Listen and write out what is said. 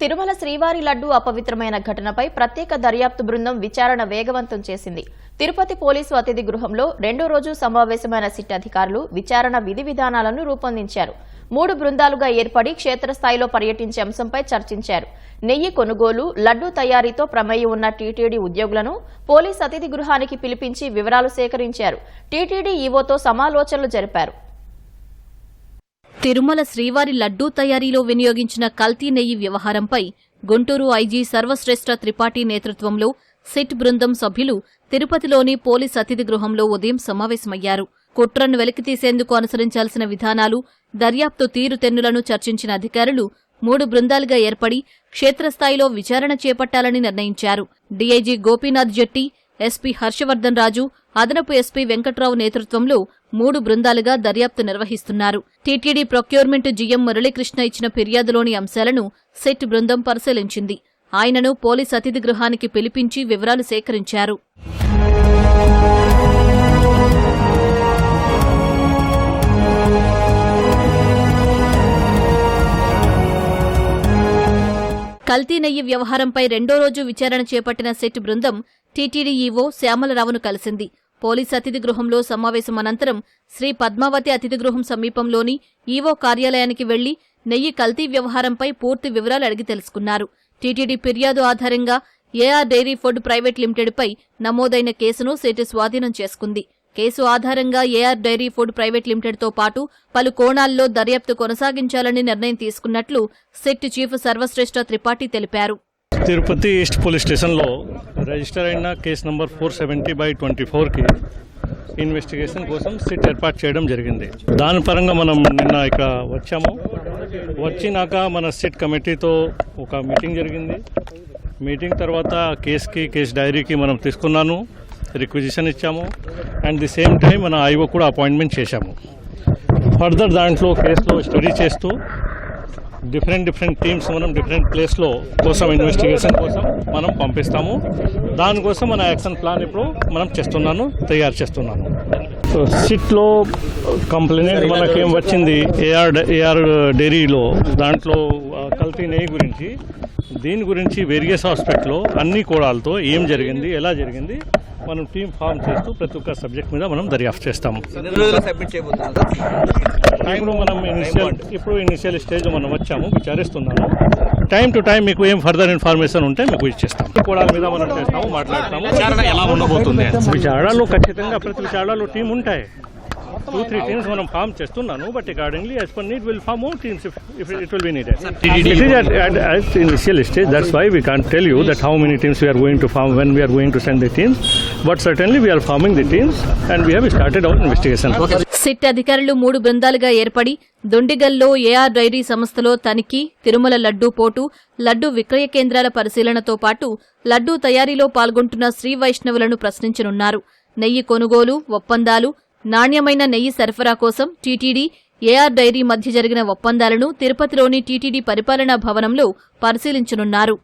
తిరుమల శ్రీవారి లడ్డు అపవిత్రమైన ఘటనపై ప్రత్యేక దర్యాప్తు బృందం విచారణ వేగవంతం చేసింది. తిరుపతి పోలీసు అతిథి గృహంలో రెండో రోజు సమావేశమైన సిట్ అధికారులు విచారణ విధి విధానాలను రూపొందించారు. మూడు బృందాలుగా ఏర్పడి క్షేత్రస్థాయిలో పర్యటించే అంశంపై చర్చించారు. నెయ్యి కొనుగోలు లడ్డూ తయారీతో ప్రమేయం ఉన్న టీటీడీ ఉద్యోగులను పోలీస్ అతిథి గృహానికి పిలిపించి వివరాలు సేకరించారు. టీటీడీ ఈవోతో సమాలోచనలు జరిపారు. తిరుమల శ్రీవారి లడ్డూ తయారీలో వినియోగించిన కల్తీ నెయ్యి వ్యవహారంపై గుంటూరు ఐజీ సర్వశ్రేష్ఠ త్రిపాఠి నేతృత్వంలో సిట్ బృందం సభ్యులు తిరుపతిలోని పోలీస్ అతిథి గృహంలో ఉదయం సమావేశమయ్యారు. కుట్రను వెలికితీసేందుకు అనుసరించాల్సిన విధానాలు దర్యాప్తు తీరుతెన్నులను చర్చించిన అధికారులు మూడు బృందాలుగా ఏర్పడి క్షేత్రస్థాయిలో విచారణ చేపట్టాలని నిర్ణయించారు. డీఐజీ గోపీనాథ్ జెట్టి ఎస్పీ హర్షవర్ధన్ రాజు అదనపు ఎస్పీ వెంకట్రావు నేతృత్వంలో మూడు బృందాలుగా దర్యాప్తు నిర్వహిస్తున్నారు. టీటీడీ ప్రొక్యూర్మెంట్ జీఎం మురళీకృష్ణ ఇచ్చిన ఫిర్యాదులోని అంశాలను సెట్ బృందం పరిశీలించింది. ఆయనను పోలీస్ అతిథి గృహానికి పిలిపించి వివరాలు సేకరించారు. కల్తీ నెయ్యి వ్యవహారంపై రెండో రోజు విచారణ చేపట్టిన సెట్ బృందం టీటీడీ ఈవో శ్యామలరావును కలిసింది. పోలీస్ అతిథి గృహంలో సమావేశం అనంతరం శ్రీ పద్మావతి అతిథి గృహం సమీపంలోని ఈవో కార్యాలయానికి వెళ్ళి నెయ్యి కల్తీ వ్యవహారంపై పూర్తి వివరాలు అడిగి తెలుసుకున్నారు. టీటీడీ ఫిర్యాదు ఆధారంగా ఏఆర్ డైరీ ఫుడ్ ప్రైవేట్ లిమిటెడ్పై నమోదైన కేసును సెట్ స్వాధీనం చేసుకుంది. కేసు ఆధారంగా ఏఆర్ డైరీ ఫుడ్ ప్రైవేట్ లిమిటెడ్తో పాటు పలు కోణాల్లో దర్యాప్తు కొనసాగించాలని నిర్ణయం తీసుకున్నట్లు సెట్ చీఫ్ సర్వశ్రేష్ఠ త్రిపాఠి తెలిపారు. తిరుపతి ఈస్ట్ పోలీస్ స్టేషన్లో రిజిస్టర్ అయిన case number four seventy by twenty ఫోర్కి ఇన్వెస్టిగేషన్ కోసం సిట్ ఏర్పాటు చేయడం జరిగింది. దాని పరంగా మనం నిన్న ఇక వచ్చాము. వచ్చినాక మన సిట్ కమిటీతో ఒక మీటింగ్ జరిగింది. మీటింగ్ తర్వాత కేసుకి కేసు డైరీకి మనం తీసుకున్నాను రిక్విజిషన్ ఇచ్చాము అండ్ ది సేమ్ టైం మన ఐఓ కూడా అపాయింట్మెంట్ చేశాము. ఫర్దర్ దాంట్లో కేసులో స్టడీ చేస్తూ డిఫరెంట్ డిఫరెంట్ టీమ్స్ మనం డిఫరెంట్ ప్లేస్లో కోసం ఇన్వెస్టిగేషన్ కోసం మనం పంపిస్తాము. దానికోసం మన యాక్షన్ ప్లాన్ ఇప్పుడు మనం చేస్తున్నాను తయారు చేస్తున్నాను. సో సిట్లో కంప్లైంట్ మనకేం వచ్చింది? ఏఆర్ ఏఆర్ డైరీలో దాంట్లో కల్తీ నెయ్యి గురించి దీని గురించి వేరియస్ హాస్పిటల్లో అన్ని కోణాలతో ఏం జరిగింది ఎలా జరిగింది మనం టీం ఫామ్ చేస్తూ ప్రతి ఒక్క సబ్జెక్ట్ మీద మనం దర్యాప్తు చేస్తాము. ఇప్పుడు మనం ఇనిషియల్ ఇప్పుడు ఇనిషియల్ స్టేజ్ మనం వచ్చాము విచారిస్తున్నాము టైం టు టైం మీకు ఏం ఫర్దర్ ఇన్ఫర్మేషన్ ఉంటే మీకు ఇచ్చేస్తాం కూడా మీద మనం చేస్తాము మాట్లాడతాము విచారణ ఎలా ఉండబోతుంది? విచారణలో ఖచ్చితంగా ప్రతి విచారణలో టీం ఉంటాయి. టూ త్రీ టీమ్స్ మనం ఫామ్ చేస్తున్నాను but accordingly as per will form more teams it will be needed initial stage that's why we can't tell you that how many teams we are going to form when we are going to send the teams but certainly we are forming the teams and we have our investigation SIT అధికారులు మూడు బృందాలుగా ఏర్పడి దుండిగల్లో AR dairy సంస్థలో తనిఖీ తిరుమల లడ్డూ పోటు లడ్డూ విక్రయ కేంద్రాల పరిశీలనతో పాటు లడ్డూ తయారీలో పాల్గొంటున్న శ్రీవైష్ణవులను ప్రశ్నించనున్నారు. నెయ్యి కొనుగోలు ఒప్పందాలు నాణ్యమైన నెయ్యి సరఫరా కోసం టీటీడీ ఏఆర్ డైరీ మధ్య జరిగిన ఒప్పందాలను తిరుపతిలోని టీటీడీ పరిపాలనా భవనంలో పరిశీలించనున్నారు.